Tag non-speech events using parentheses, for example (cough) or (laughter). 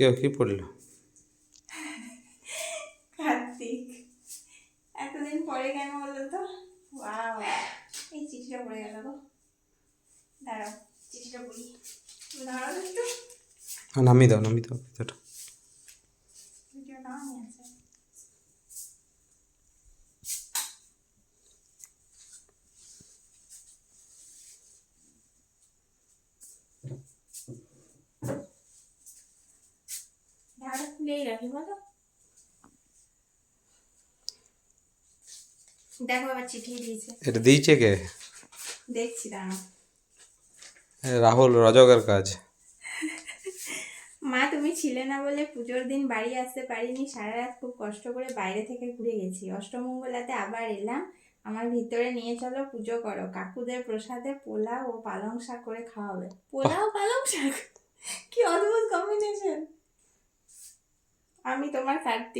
কেউ কি পড়ল? কার্তিক। এতদিন পরে কেন বলল তো? ওয়াও এই চিঠিটা পড়ে গেল গো। দাঁড়াও চিঠিটা পড়ি। দাঁড়াও একটু। হ্যাঁ নামিয়ে দাও নামিয়ে দাও ভিতরটা ভিডিও নাও আমি আছে রাখি বলো দেখো আবার চিঠি দিয়েছে এটা দিয়েছে কে? দেখছি দাঁড়াও। রাহুল রজকের কাজ। (laughs) মা তুমি ছিলে না বলে পুজোর দিন বাড়ি আসতে পারিনি সারা রাত খুব কষ্ট করে বাইরে থেকে ঘুরে গেছি। অষ্টমঙ্গলাতে আবার এলাম আমার ভিতরে নিয়ে চলো পুজো করো। কাকুদের প্রসাদে পোলাও ও পালং শাক করে খাওয়াবে। পোলাও পালং শাক? কি অদ্ভুত আমি তোমার কার্তিক